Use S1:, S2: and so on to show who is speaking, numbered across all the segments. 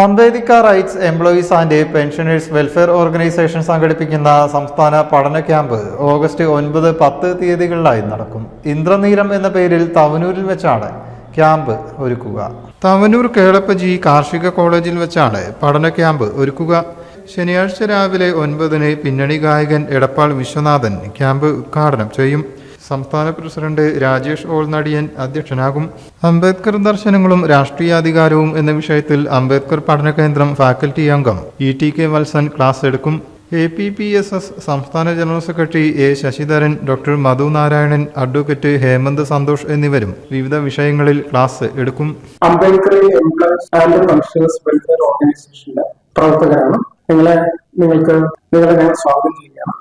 S1: Ambedkar rights employees and pensioners welfare organisation സംഘടിപ്പിക്കുന്ന സംസ്ഥാന പഠന ക്യാമ്പ് ഓഗസ്റ്റ് ഒൻപത് പത്ത് തീയതികളിലായി നടക്കും. ഇന്ദ്രനീലം എന്ന പേരിൽ തവനൂരിൽ വെച്ചാണ് ക്യാമ്പ് ഒരുക്കുക. തവനൂർ കേളപ്പജി കാർഷിക കോളേജിൽ വെച്ചാണ് പഠന ക്യാമ്പ് ഒരുക്കുക. ശനിയാഴ്ച രാവിലെ ഒൻപതിന് പിന്നണി ഗായകൻ എടപ്പാൾ വിശ്വനാഥൻ ക്യാമ്പ് ഉദ്ഘാടനം ചെയ്യും. സംസ്ഥാന പ്രസിഡന്റ് രാജേഷ് ഓൾനടിയൻ അധ്യക്ഷനാകും. അംബേദ്കർ ദർശനങ്ങളും രാഷ്ട്രീയാധികാരവും എന്ന വിഷയത്തിൽ അംബേദ്കർ പഠന കേന്ദ്രം ഫാക്കൽറ്റി അംഗം E T K Valsan class എടുക്കും. A P P S S സംസ്ഥാന general secretary A Sasidharan doctor Madhu Narayanan advocate Hemanth Santhosh എന്നിവരും വിവിധ വിഷയങ്ങളിൽ ക്ലാസ് എടുക്കും.
S2: അംബേദ്കർ എംപ്ലോയീസ് വെൽഫെയർ പ്രവർത്തകരാണ്. നിങ്ങളെ നിങ്ങൾക്ക് നിങ്ങളെ സ്വാഗതം ചെയ്യുകയാണ്.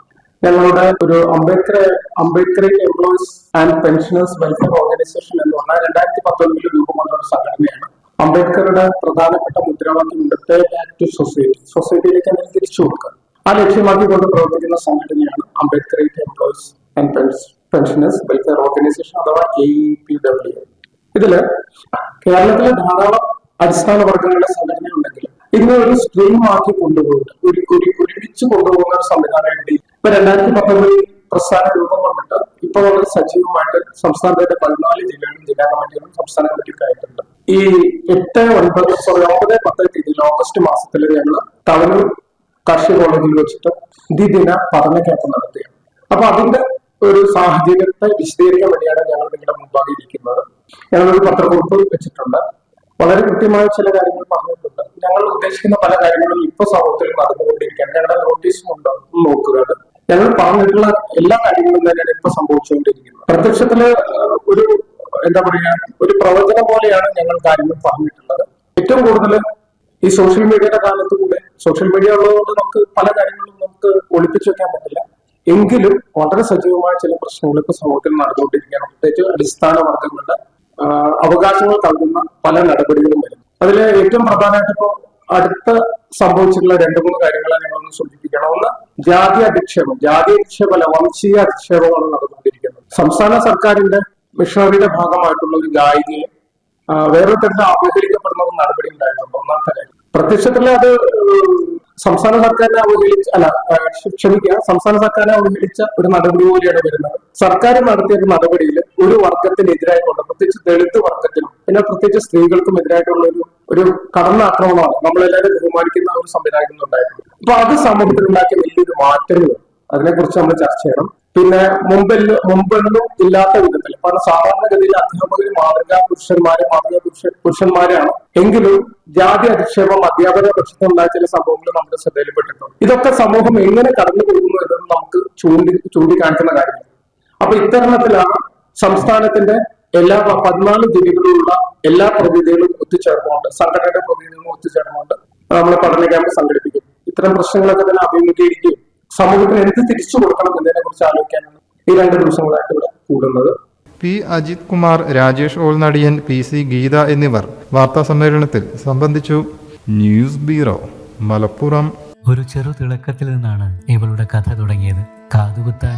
S2: ഞങ്ങളുടെ ഒരു Ambedkar Ambedkar employees and pensioners welfare organisation എന്ന് പറഞ്ഞാൽ രണ്ടായിരത്തി പത്തൊൻപതിൽ രൂപം കൊണ്ട ഒരു സംഘടനയാണ്. അംബേദ്കറുടെ പ്രധാനപ്പെട്ട മുദ്രാവാക്യമുണ്ട് പേ ബാക്ക് ടു സൊസൈറ്റി സൊസൈറ്റിയിലേക്ക് തന്നെ തിരിച്ചു കൊടുക്കുക. ആ ലക്ഷ്യമാക്കിക്കൊണ്ട് പ്രവർത്തിക്കുന്ന സംഘടനയാണ് Ambedkar employees and pensioners welfare organisation അഥവാ എ പി ഡബ്ല്യു ഇതിൽ കേരളത്തിലെ ധാരാളം അടിസ്ഥാന വർഗങ്ങളുടെ സംഘടന ഉണ്ടെങ്കിൽ ഇതിനെ ഒരു സ്ട്രീം ആക്കി കൊണ്ടുപോയിട്ട് ഒരു ഒരു ഒരുമിച്ച് കൊണ്ടുപോകുന്ന ഒരു സംവിധാനമായിട്ട് ഇപ്പൊ രണ്ടായിരത്തി പത്തൊമ്പതിൽ പ്രസ്ഥാന രൂപം കൊണ്ടിട്ട് ഇപ്പൊ വളരെ സജീവമായിട്ട് സംസ്ഥാനത്തിന്റെ പതിനാല് ജില്ലകളും ജില്ലാ കമ്മിറ്റികളും സംസ്ഥാന കമ്മിറ്റിയൊക്കെ ആയിട്ടുണ്ട്. ഈ എട്ട് ഒൻപത് സോറി ഒമ്പത് പത്ത് തീയതിയിൽ ഓഗസ്റ്റ് മാസത്തിൽ ഞങ്ങൾ തവനൂർ കാർഷിക കോളേജിൽ വെച്ചിട്ട് ദ്വിദിന പഠന ക്യാമ്പ് നടത്തുക അപ്പൊ അതിന്റെ ഒരു സാഹചര്യത്തെ വിശദീകരിക്കാൻ വേണ്ടിയാണ് ഞങ്ങൾ നിങ്ങളുടെ മുമ്പാകെ ഇരിക്കുന്നത്. ഞങ്ങളൊരു പത്രക്കുറിപ്പ് വെച്ചിട്ടുണ്ട്. വളരെ കൃത്യമായ ചില കാര്യങ്ങൾ പറഞ്ഞിട്ടുണ്ട്. ഞങ്ങൾ ഉദ്ദേശിക്കുന്ന പല കാര്യങ്ങളും ഇപ്പൊ സമൂഹത്തിൽ നടന്നുകൊണ്ടിരിക്കുകയാണ്. ഞങ്ങളുടെ നോട്ടീസും ഉണ്ടോ നോക്കുക. ഞങ്ങൾ പറഞ്ഞിട്ടുള്ള എല്ലാ കാര്യങ്ങളും തന്നെയാണ് ഇപ്പൊ സംഭവിച്ചുകൊണ്ടിരിക്കുന്നത്. പ്രത്യക്ഷത്തിൽ ഒരു എന്താ പറയുക ഒരു പ്രവചനം പോലെയാണ് ഞങ്ങൾ കാര്യങ്ങൾ പറഞ്ഞിട്ടുള്ളത്. ഏറ്റവും കൂടുതൽ ഈ സോഷ്യൽ മീഡിയയുടെ കാലത്ത് കൂടെ സോഷ്യൽ മീഡിയ ഉള്ളതുകൊണ്ട് നമുക്ക് പല കാര്യങ്ങളും നമുക്ക് ഒളിപ്പിച്ചു വെക്കാൻ പറ്റില്ല. എങ്കിലും വളരെ സജീവമായ ചില പ്രശ്നങ്ങൾ ഇപ്പൊ സമൂഹത്തിൽ നടന്നുകൊണ്ടിരിക്കുകയാണ്. പ്രത്യേകിച്ച് അടിസ്ഥാന വർഗങ്ങളുടെ അവകാശങ്ങൾ കൽകുന്ന പല നടപടികളും വരും അതിൽ ഏറ്റവും പ്രധാനമായിട്ട് ഇപ്പോൾ അടുത്ത സംഭവിച്ചിട്ടുള്ള രണ്ട് മൂന്ന് കാര്യങ്ങളെ ഞങ്ങളൊന്ന് സൂചിപ്പിക്കണം. ഒന്ന് ജാതി അധിക്ഷേപം. ജാതി അധിക്ഷേപമല്ല വംശീയ അധിക്ഷേപമാണ് നടന്നുകൊണ്ടിരിക്കുന്നത്. സംസ്ഥാന സർക്കാരിന്റെ മിഷണറിയുടെ ഭാഗമായിട്ടുള്ള ഒരു ഗായികയെ വേറെ തരത്തിൽ അവഹേളിക്കപ്പെടുന്ന ഒരു നടപടി ഉണ്ടായിട്ടുണ്ട് ഒന്നാമത്തെ കാര്യം പ്രത്യക്ഷത്തിൽ അത് സംസ്ഥാന സർക്കാരിനെ അവഹേളിച്ച അല്ല ക്ഷമിക്കുക സംസ്ഥാന സർക്കാരിനെ അവഹേളിച്ച ഒരു നടപടി പോലെയാണ് വരുന്നത്. സർക്കാർ നടത്തിയ ഒരു നടപടിയിൽ ഒരു വർഗത്തിനെതിരായിക്കൊണ്ട് പ്രത്യേകിച്ച് ദളിത് വർഗത്തിനും പിന്നെ പ്രത്യേകിച്ച് സ്ത്രീകൾക്കും എതിരായിട്ടുള്ള ഒരു ഒരു കടന്നാക്രമണമാണ് നമ്മളെല്ലാവരും ബഹുമാനിക്കുന്ന ഒരു സംവിധാനം ഉണ്ടായിട്ടുണ്ട്. അപ്പൊ അത് സമൂഹത്തിൽ ഉണ്ടാക്കിയ വലിയൊരു മാറ്റങ്ങൾ അതിനെക്കുറിച്ച് നമ്മൾ ചർച്ച ചെയ്യണം. പിന്നെ മുമ്പെല്ലാം മുമ്പൊന്നും ഇല്ലാത്ത വിധത്തിൽ കാരണം സാധാരണഗതിയിൽ അധ്യാപകർ മാതൃകാ പുരുഷന്മാരെ മാതൃകാ പുരുഷ പുരുഷന്മാരാണ്. എങ്കിലും ജാതി അധിക്ഷേപം അധ്യാപക പക്ഷത്തുണ്ടായ ചില സംഭവങ്ങൾ നമ്മുടെ ശ്രദ്ധയിൽപ്പെട്ടിട്ടുണ്ട്. ഇതൊക്കെ സമൂഹം എങ്ങനെ കടന്നു പോകുന്നു എന്നത് നമുക്ക് ചൂണ്ടി ചൂണ്ടിക്കാണിക്കുന്ന കാര്യമാണ്. അപ്പൊ ഇത്തരണത്തിലാണ് സംസ്ഥാനത്തിന്റെ എല്ലാ പതിനാല് ജില്ലകളിലുള്ള എല്ലാ പ്രതിനിധികളും ഒത്തുചേർന്നുകൊണ്ട് സംഘടനയുടെ പ്രതിനിധികളും ഒത്തുചേർന്നുകൊണ്ട് നമ്മൾ പഠന ക്യാമ്പ് സംഘടിപ്പിക്കും. ഇത്തരം പ്രശ്നങ്ങളൊക്കെ തന്നെ അഭിമുഖീകരിക്കുകയും സമൂഹത്തിന് എന്ത് തിരിച്ചു കൊടുക്കണം എന്നതിനെ കുറിച്ച് ആലോചിക്കാനാണ് ഈ രണ്ട് ദിവസങ്ങളായിട്ട് ഇവിടെ കൂടുന്നത്.
S1: P Ajith Kumar Rajesh Olnadiyan P C Geetha എന്നിവർ വാർത്താ സമ്മേളനത്തിൽ സംബന്ധിച്ചു. News bureau Malappuram.
S3: ഒരു ചെറു തിളക്കത്തിൽ നിന്നാണ് ഇവളുടെ കഥ തുടങ്ങിയത്. കാതുകുത്താൻ